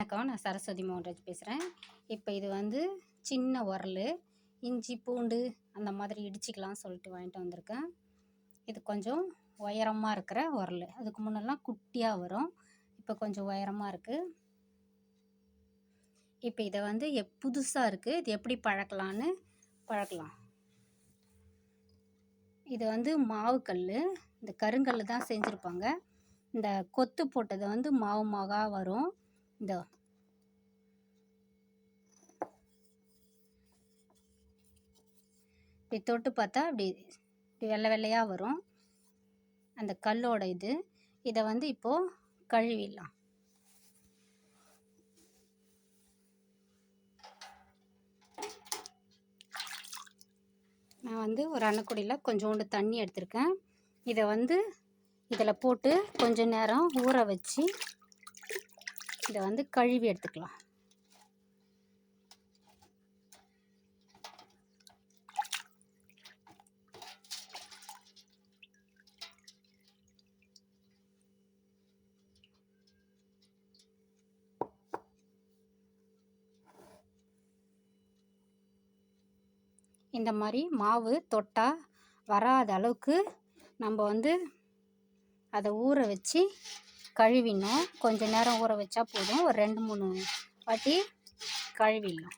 வணக்கம் நான் சரஸ்வதி மோகன்ராஜ் பேசுகிறேன் இப்போ இது வந்து சின்ன உரல் இஞ்சி பூண்டு அந்த மாதிரி இடிச்சிக்கலாம் சொல்லிட்டு வாங்கிட்டு வந்திருக்கேன். இது கொஞ்சம் உயரமாக இருக்கிற உரல். அதுக்கு முன்னெல்லாம் குட்டியாக வரும். இப்போ கொஞ்சம் உயரமாக இருக்குது இப்போ இதை வந்து எப் புதுசாக இருக்குது இது எப்படி பழக்கலான்னு பழக்கலாம். இது வந்து மாவு கல் இந்த கருங்கல் தான் செஞ்சுருப்பாங்க. இந்த கொத்து போட்டது வந்து மாவு மாவாக வரும். இந்த இப்படி தொட்டு பார்த்தா அப்படி இப்படி வெள்ளை வெள்ளையாக வரும். அந்த கல்லோட இது. இதை வந்து இப்போது கழுவிடலாம். நான் வந்து ஒரு அன்னக்குடியில் கொஞ்சோண்டு தண்ணி எடுத்திருக்கேன். இதை வந்து இதில் போட்டு கொஞ்சம் நேரம் ஊற வச்சு இதை வந்து கழுவி எடுத்துக்கலாம். இந்த மாதிரி மாவு தொட்டால் வராத அளவுக்கு நம்ம வந்து அதை ஊற வச்சு கழுவிடணும் கொஞ்சம் நேரம் ஊற வச்சா போதும். ஒரு ரெண்டு மூணு வாட்டி கழுவிடணும்.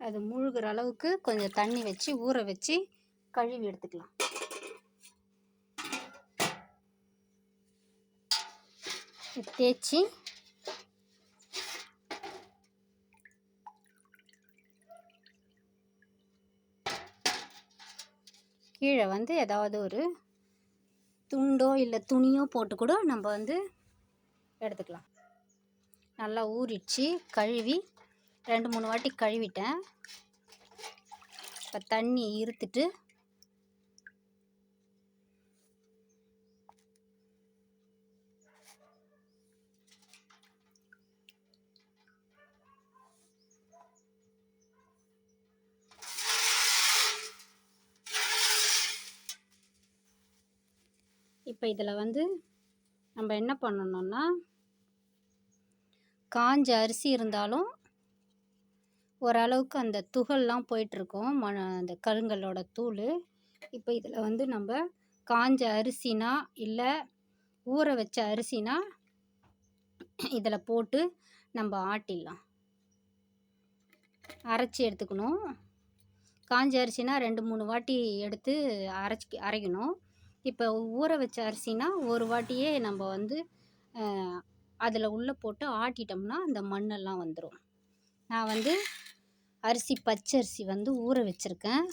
அது முழுகிற அளவுக்கு கொஞ்சம் தண்ணி வச்சு ஊற வச்சு கழுவி எடுத்துக்கலாம். தேய்ச்சி கீழே வந்து ஏதாவது ஒரு துண்டோ இல்லை துணியோ போட்டு கூட நம்ம வந்து எடுத்துக்கலாம். நல்லா ஊறிச்சு கழுவி. ரெண்டு மூணு வாட்டி கழுவிட்டேன். இப்போ தண்ணி இருத்துட்டு இப்போ இதில் வந்து நம்ம என்ன பண்ணணும்னா காஞ்ச அரிசி இருந்தாலும் ஓரளவுக்கு அந்த துகள்லாம் போயிட்டுருக்கும் ம அந்த கருங்கல்லோட தூள். இப்போ இதில் வந்து நம்ம காஞ்ச அரிசினா இல்லை ஊற வச்ச அரிசினா இதில் போட்டு நம்ம ஆட்டிடலாம். அரைச்சி எடுத்துக்கணும். காஞ்ச அரிசினா ரெண்டு மூணு வாட்டி எடுத்து அரைச்சி அரைக்கணும். இப்போ ஊற வச்ச அரிசினா ஒரு வாட்டியே நம்ம வந்து அதில் உள்ளே போட்டு ஆட்டிட்டோம்னா அந்த மண்ணெல்லாம் வந்துடும் நான் வந்து அரிசி பச்சரிசி வந்து ஊற வச்சுருக்கேன்.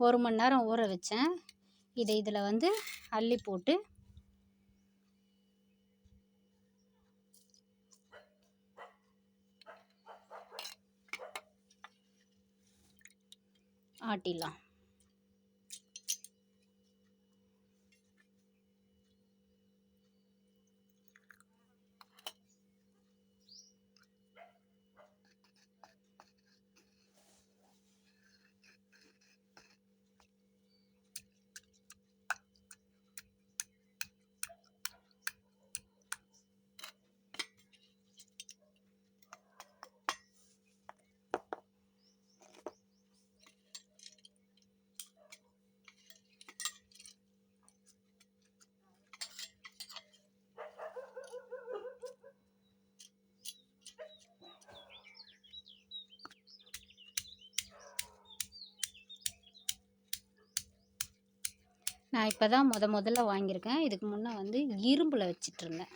ஒரு மணி நேரம் ஊற வச்சேன். இதை இதில் வந்து அள்ளி போட்டு ஆட்டிடலாம். நான் இப்போ தான் முத முதல்ல வாங்கியிருக்கேன். இதுக்கு முன்னே வந்து இரும்பில் வச்சிட்ருந்தேன்